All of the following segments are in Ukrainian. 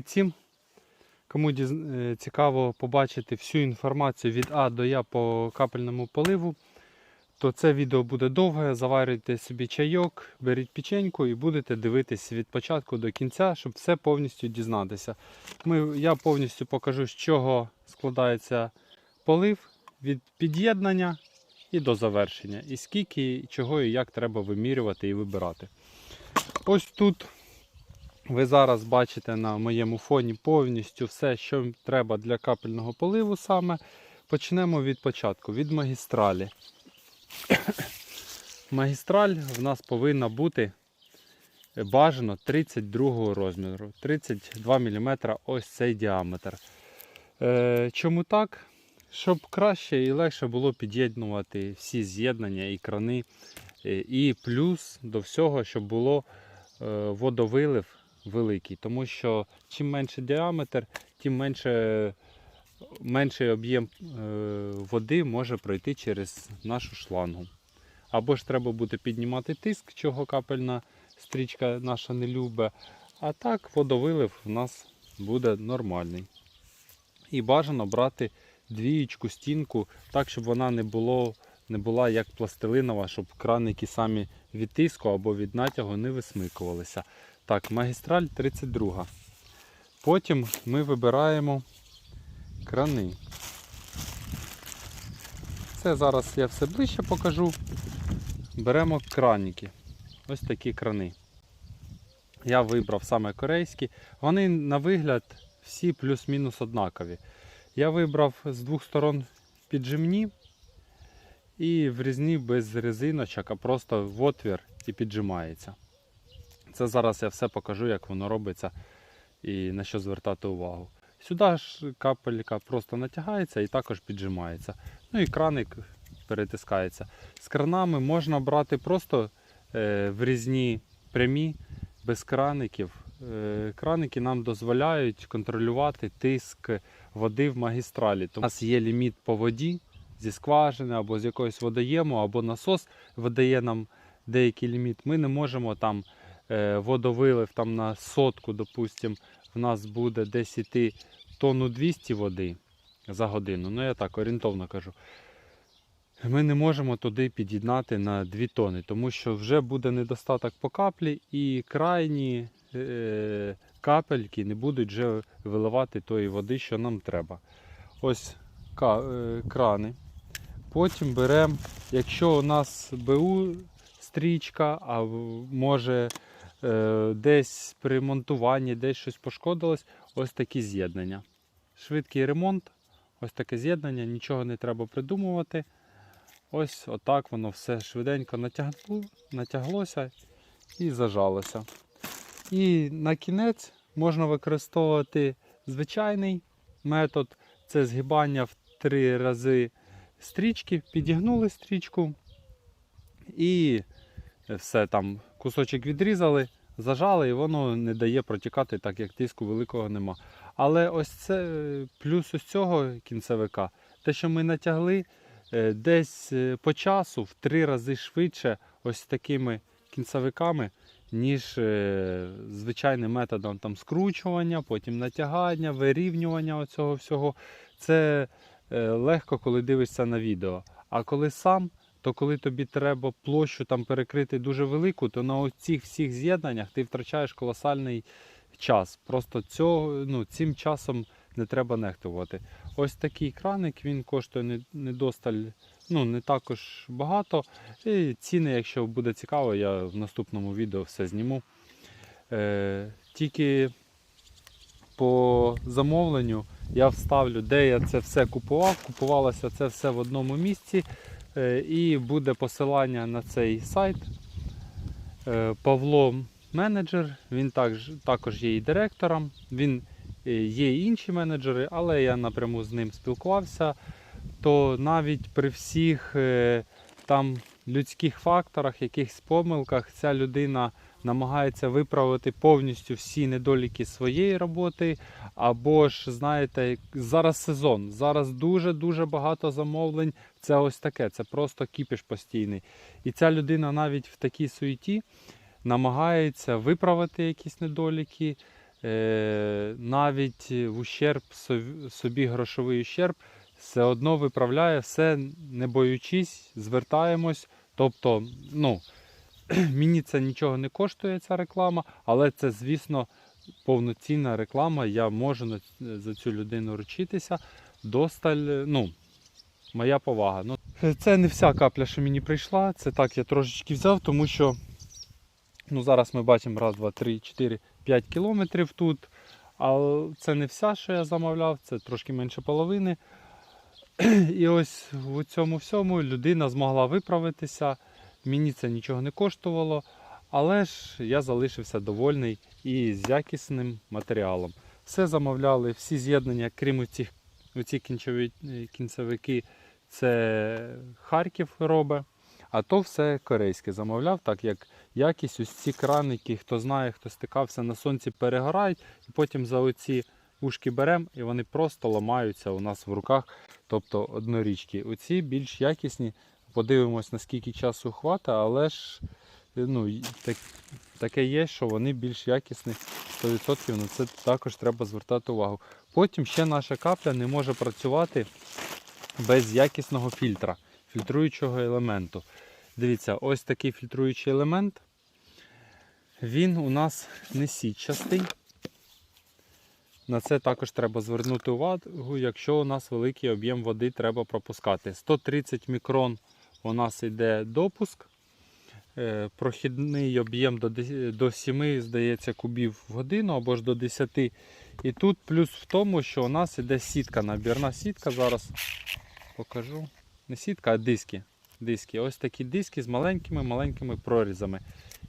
Всім, кому е, цікаво побачити всю інформацію від А до Я по капельному поливу, то це відео буде довге. Заварюйте собі чайок, беріть печеньку і будете дивитись від початку до кінця, щоб все повністю дізнатися. Ми, я повністю покажу, з чого складається полив від під'єднання і до завершення. І скільки, чого і як треба вимірювати і вибирати. Ось тут ви зараз бачите на моєму фоні повністю все, що треба для капельного поливу саме. Почнемо від початку, від магістралі. Магістраль в нас повинна бути бажано 32 розміру. 32 мм ось цей діаметр. Е, чому так? Щоб краще і легше було під'єднувати всі з'єднання і крани. Е, І плюс до всього, щоб було е, водовилив великий. Тому що чим менше діаметр, тим менше, менший об'єм е, води може пройти через нашу шлангу. Або ж треба буде піднімати тиск, чого капельна стрічка наша не любить. А так водовилив у нас буде нормальний. І бажано брати двієчку, стінку, так, щоб вона не, було, не була як пластилинова, щоб краники самі від тиску або від натягу не висмикувалися. Так, магістраль 32. Потім ми вибираємо крани. Це зараз я все ближче покажу. Беремо краніки. Ось такі крани. Я вибрав саме корейські. Вони на вигляд всі плюс-мінус однакові. Я вибрав з двох сторон піджимні і врізні без резиночок, а просто в отвір і піджимається. Це зараз я все покажу, як воно робиться і на що звертати увагу. Сюди ж капелька просто натягається і також піджимається. Ну і краник перетискається. З кранами можна брати просто е, врізні прямі, без краників. Е, краники нам дозволяють контролювати тиск води в магістралі. Тому у нас є ліміт по воді зі скважини або з якогось водоєму, або насос видає нам деякий ліміт. Ми не можемо там водовилив там на сотку, допустим, в нас буде десь іти тонну 200 води за годину. Ну я так орієнтовно кажу. Ми не можемо туди під'єднати на 2 тони, тому що вже буде недостаток по каплі і крайні е, капельки не будуть вже виливати тої води, що нам треба. Ось е, крани. Потім беремо, якщо у нас БУ стрічка, а може е, десь при монтуванні десь щось пошкодилось, ось такі з'єднання. Швидкий ремонт, ось таке з'єднання, нічого не треба придумувати. Ось отак воно все швиденько натягло, натяглося і зажалося. І на кінець можна використовувати звичайний метод це згибання в три рази стрічки, підігнули стрічку і все там кусочок відрізали, зажали, і воно не дає протікати, так як тиску великого нема. Але ось це е, плюс ось цього кінцевика, те, що ми натягли е, десь е, по часу в три рази швидше ось такими кінцевиками, ніж звичайним методом там, скручування, потім натягання, вирівнювання оцього всього. Це легко, коли дивишся на відео. А коли сам, то коли тобі треба площу там перекрити дуже велику, то на цих всіх з'єднаннях ти втрачаєш колосальний час. Просто цього, ну, цим часом не треба нехтувати. Ось такий краник, він коштує не, не досталь, ну, не також багато. І ціни, якщо буде цікаво, я в наступному відео все зніму. Е, тільки по замовленню я вставлю, де я це все купував. Купувалося це все в одному місці. Е, і буде посилання на цей сайт. Е, Павло менеджер, він також, є і директором. Він е, є і інші менеджери, але я напряму з ним спілкувався. То навіть при всіх там людських факторах, якихось помилках, ця людина намагається виправити повністю всі недоліки своєї роботи. Або ж, знаєте, зараз сезон, зараз дуже-дуже багато замовлень. Це ось таке, це просто кіпіш постійний. І ця людина навіть в такій суеті намагається виправити якісь недоліки, е, навіть в ущерб собі грошовий ущерб, все одно виправляє все, не боючись, звертаємось. Тобто, ну, мені це нічого не коштує, ця реклама, але це, звісно, повноцінна реклама. Я можу за цю людину ручитися. Досталь, ну, моя повага. Ну, це не вся капля, що мені прийшла. Це так я трошечки взяв, тому що ну, зараз ми бачимо раз, два, три, чотири, п'ять кілометрів тут. А це не вся, що я замовляв, це трошки менше половини. І ось в цьому всьому людина змогла виправитися. Мені це нічого не коштувало, але ж я залишився довольний і з якісним матеріалом. Все замовляли, всі з'єднання, крім цих оці кінцеві, кінцевики, це Харків робить. А то все корейське замовляв, так як якість, ось ці краники, хто знає, хто стикався на сонці, перегорають, і потім за оці ушки беремо, і вони просто ламаються у нас в руках, тобто однорічки. Оці більш якісні, подивимось, наскільки часу хватить, але ж ну, так, таке є, що вони більш якісні 100%, на це також треба звертати увагу. Потім ще наша капля не може працювати без якісного фільтра, фільтруючого елементу. Дивіться, ось такий фільтруючий елемент. Він у нас не сітчастий. На це також треба звернути увагу, якщо у нас великий об'єм води треба пропускати. 130 мікрон у нас йде допуск. Е, Прохідний об'єм до до 7, здається, кубів в годину або ж до 10. І тут плюс в тому, що у нас іде сітка, набірна сітка. Зараз покажу. Не сітка, а диски. диски. Ось такі диски з маленькими-маленькими прорізами.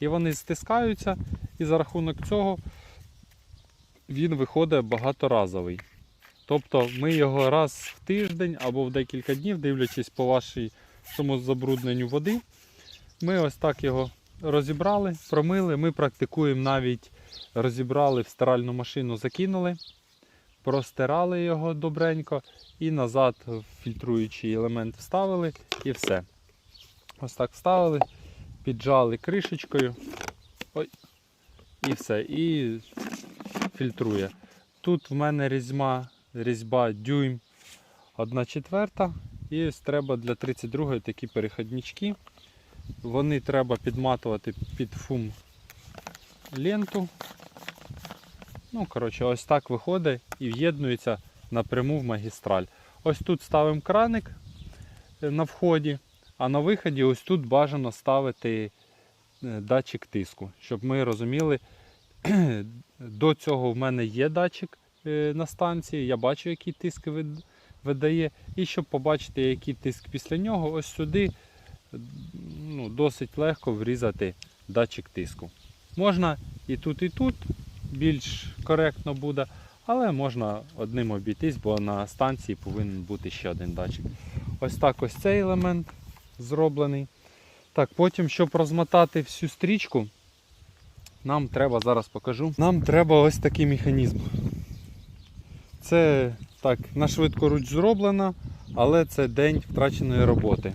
І вони стискаються, і за рахунок цього він виходить багаторазовий. Тобто ми його раз в тиждень або в декілька днів, дивлячись по вашій цьому забрудненню води, ми ось так його розібрали, промили. Ми практикуємо навіть розібрали в стиральну машину, закинули, простирали його добренько і назад фільтруючий елемент вставили і все. Ось так вставили, піджали кришечкою. Ой, і все. І фільтрує. Тут в мене різьба, різьба дюйм 1 четверта. І ось треба для 32-ї такі переходнички. Вони треба підматувати під фум ленту. Ну, коротше, ось так виходить і в'єднується напряму в магістраль. Ось тут ставимо краник е, на вході, а на виході ось тут бажано ставити е, датчик тиску, щоб ми розуміли, до цього в мене є датчик е, на станції, я бачу, який тиск видає. І щоб побачити, який тиск після нього, ось сюди ну, досить легко врізати датчик тиску. Можна і тут, і тут більш коректно буде, але можна одним обійтись, бо на станції повинен бути ще один датчик. Ось так ось цей елемент зроблений. Так, потім, щоб розмотати всю стрічку, нам треба, зараз покажу, нам треба ось такий механізм. Це так, на швидкоруч зроблено, але це день втраченої роботи.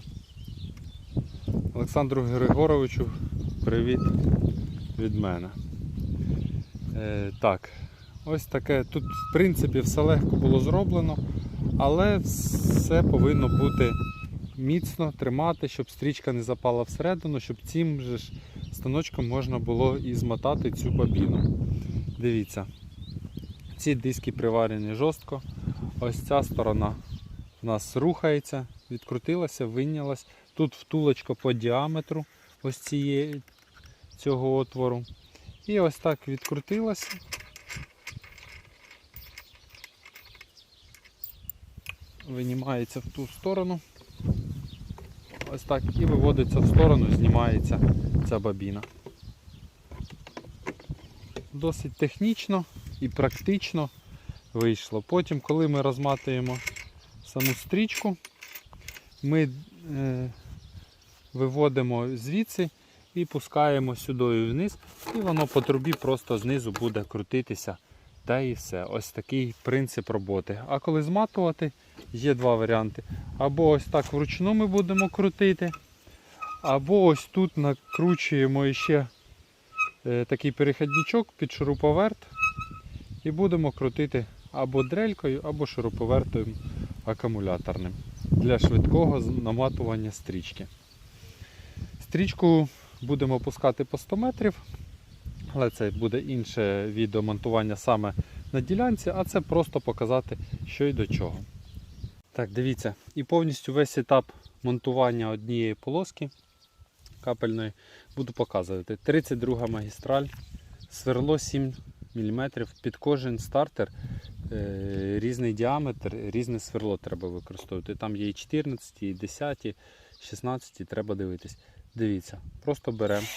Олександру Григоровичу, привіт від мене. Е, так, ось таке. Тут, в принципі, все легко було зроблено, але все повинно бути міцно тримати, щоб стрічка не запала всередину, щоб цим же ж станочком можна було і змотати цю бобіну. Дивіться, ці диски приварені жорстко. Ось ця сторона в нас рухається, відкрутилася, вийнялась. Тут втулочка по діаметру ось цієї, цього отвору. І ось так відкрутилася. Винімається в ту сторону. Ось так і виводиться в сторону, знімається ця бабіна. Досить технічно і практично вийшло. Потім, коли ми розматуємо саму стрічку, ми е, виводимо звідси і пускаємо сюди вниз, і воно по трубі просто знизу буде крутитися. Та і все. Ось такий принцип роботи. А коли зматувати, є два варіанти. Або ось так вручну ми будемо крутити, або ось тут накручуємо ще е, такий перехідничок під шуруповерт. І будемо крутити або дрелькою, або шуруповертом акумуляторним для швидкого наматування стрічки. Стрічку будемо опускати по 100 метрів, але це буде інше відео монтування саме на ділянці, а це просто показати, що і до чого. Так, дивіться, і повністю весь етап монтування однієї полоски капельної буду показувати. 32 магістраль, сверло 7 мм, під кожен стартер різний діаметр, різне сверло треба використовувати. Там є і 14, і 10, і 16, треба дивитись. Дивіться, просто беремо.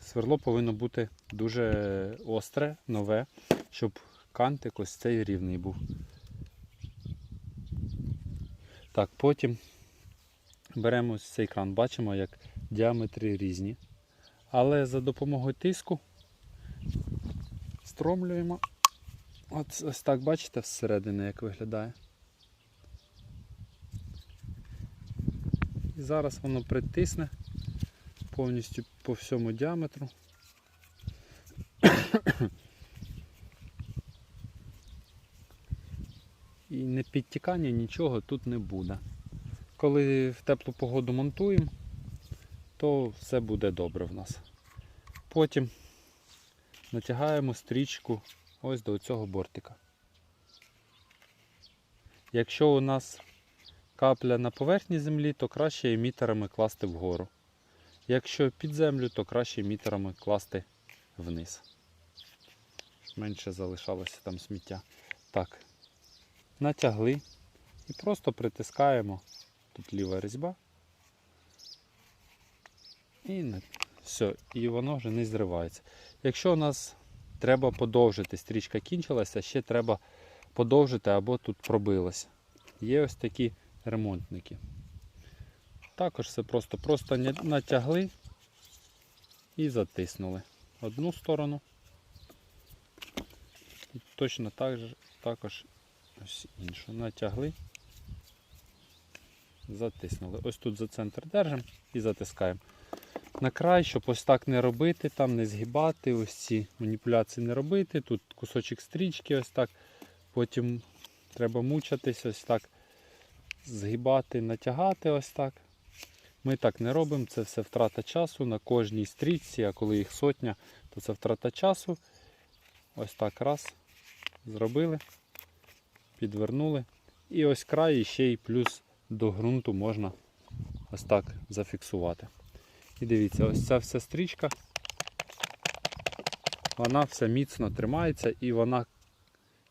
Сверло повинно бути дуже остре, нове, щоб кантик ось цей рівний був. Так, потім беремо ось цей кран, бачимо, як діаметри різні. Але за допомогою тиску стромлюємо. От ось так, бачите, всередині як виглядає. І зараз воно притисне повністю по всьому діаметру. І не підтікання нічого тут не буде. Коли в теплу погоду монтуємо, то все буде добре в нас. Потім натягаємо стрічку ось до цього бортика. Якщо у нас капля на поверхні землі, то краще емітерами класти вгору. Якщо під землю, то краще емітерами класти вниз. Менше залишалося там сміття. Так, натягли і просто притискаємо. Тут ліва різьба. І все, і воно вже не зривається. Якщо у нас треба подовжити, стрічка кінчилася, ще треба подовжити або тут пробилося. Є ось такі ремонтники. Також це просто, просто натягли і затиснули одну сторону. І точно так же, також ось іншу. Натягли, затиснули. Ось тут за центр держимо і затискаємо. На край, щоб ось так не робити, там не згибати, ось ці маніпуляції не робити. Тут кусочок стрічки, ось так. Потім треба мучатись, ось так згибати, натягати ось так. Ми так не робимо, це все втрата часу на кожній стрічці, а коли їх сотня, то це втрата часу. Ось так раз. Зробили, підвернули. І ось край ще й плюс до ґрунту можна ось так зафіксувати. І дивіться, ось ця вся стрічка, вона все міцно тримається і вона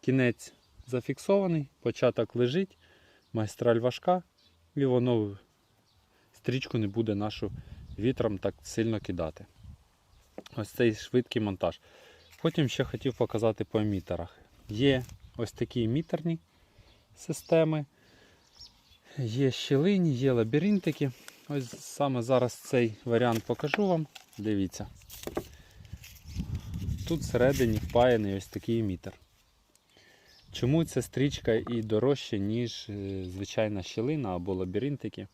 кінець зафіксований, початок лежить, майстраль важка, і воно стрічку не буде нашу вітром так сильно кидати. Ось цей швидкий монтаж. Потім ще хотів показати по емітерах. Є ось такі емітерні системи, є щілині, є лабіринтики. Ось саме зараз цей варіант покажу вам. Дивіться. Тут всередині впаяний ось такий емітер. Чому ця стрічка і дорожча, ніж е, звичайна щілина або лабіринтики?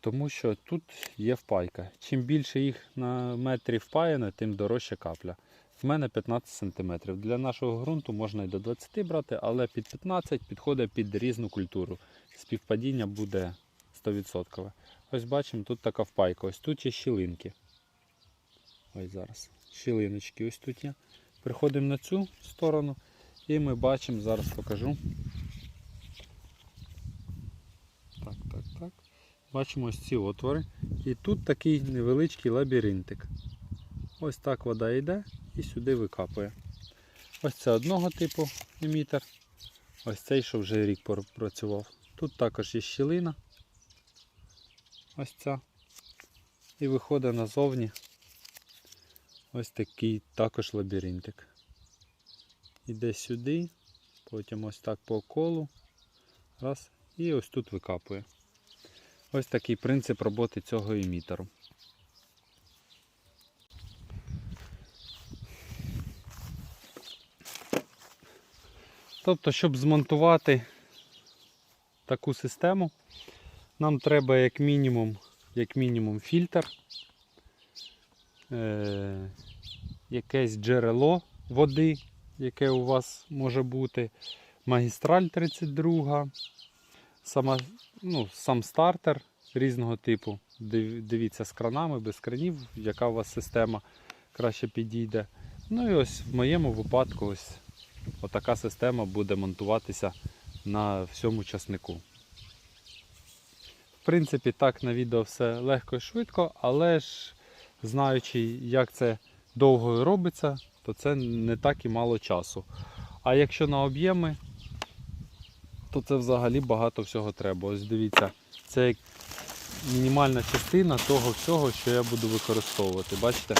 Тому що тут є впайка. Чим більше їх на метрі впаяно, тим дорожча капля. В мене 15 см. Для нашого ґрунту можна і до 20 брати, але під 15 підходить під різну культуру. Співпадіння буде 100%. Ось бачимо, тут така впайка. Ось тут є щілинки. Ось зараз. Щілиночки ось тут є. Приходимо на цю сторону і ми бачимо, зараз покажу. Так, так, так. Бачимо ось ці отвори. І тут такий невеличкий лабіринтик. Ось так вода йде і сюди викапує. Ось це одного типу емітер. Ось цей, що вже рік працював. Тут також є щілина. Ось ця. І виходить назовні ось такий також лабіринтик. Іде сюди, потім ось так по колу. Раз. І ось тут викапує. Ось такий принцип роботи цього емітеру. Тобто, щоб змонтувати таку систему, нам треба як мінімум, як мінімум фільтр, е- якесь джерело води, яке у вас може бути, магістраль 32, сама, ну, сам стартер різного типу. Див- Дивіться з кранами, без кранів, яка у вас система краще підійде. Ну і ось в моєму випадку ось отака система буде монтуватися на всьому часнику. В принципі, так на відео все легко і швидко, але ж знаючи, як це довго робиться, то це не так і мало часу. А якщо на об'єми, то це взагалі багато всього треба. Ось дивіться, це мінімальна частина того всього, що я буду використовувати. Бачите?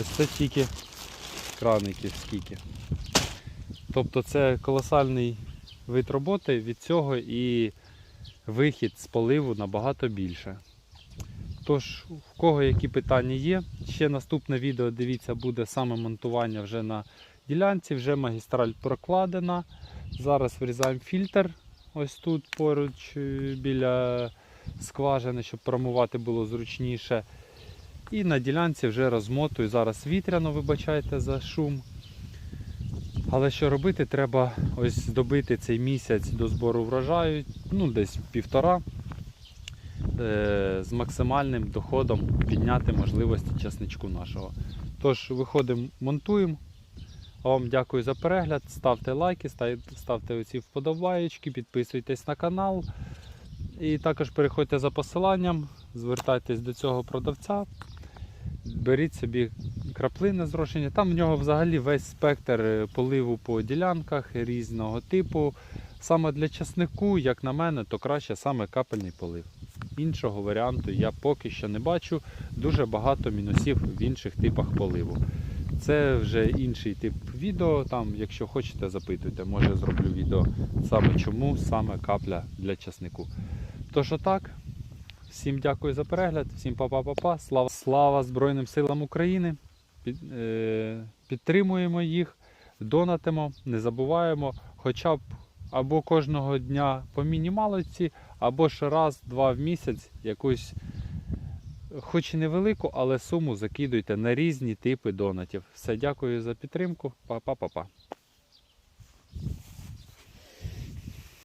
Ось це тільки краників скільки. Тобто це колосальний вид роботи від цього і вихід з поливу набагато більше. Тож, в кого які питання є, ще наступне відео, дивіться, буде саме монтування вже на ділянці, вже магістраль прокладена. Зараз вирізаємо фільтр ось тут поруч е, біля скважини, щоб промивати було зручніше. І на ділянці вже розмотую. Зараз вітряно, вибачайте за шум. Але що робити, треба ось добити цей місяць до збору врожаю, ну десь півтора, е, з максимальним доходом підняти можливості часничку нашого. Тож, виходимо, монтуємо. А Вам дякую за перегляд. Ставте лайки, ставте оці вподобаєчки, підписуйтесь на канал. І також переходьте за посиланням, звертайтесь до цього продавця, беріть собі краплини зрошення. Там в нього взагалі весь спектр е, поливу по ділянках різного типу. Саме для часнику, як на мене, то краще саме капельний полив. Іншого варіанту я поки що не бачу. Дуже багато мінусів в інших типах поливу. Це вже інший тип відео. Там, якщо хочете, запитуйте, може зроблю відео саме чому саме капля для часнику. Тож отак. Всім дякую за перегляд, всім па-па-па-па. Слава, слава Збройним силам України. Е, підтримуємо їх, донатимо, не забуваємо хоча б або кожного дня по мінімалиці, або ж раз-два в місяць якусь, хоч і невелику, але суму закидуйте на різні типи донатів. Все, дякую за підтримку. Па-па-па-па.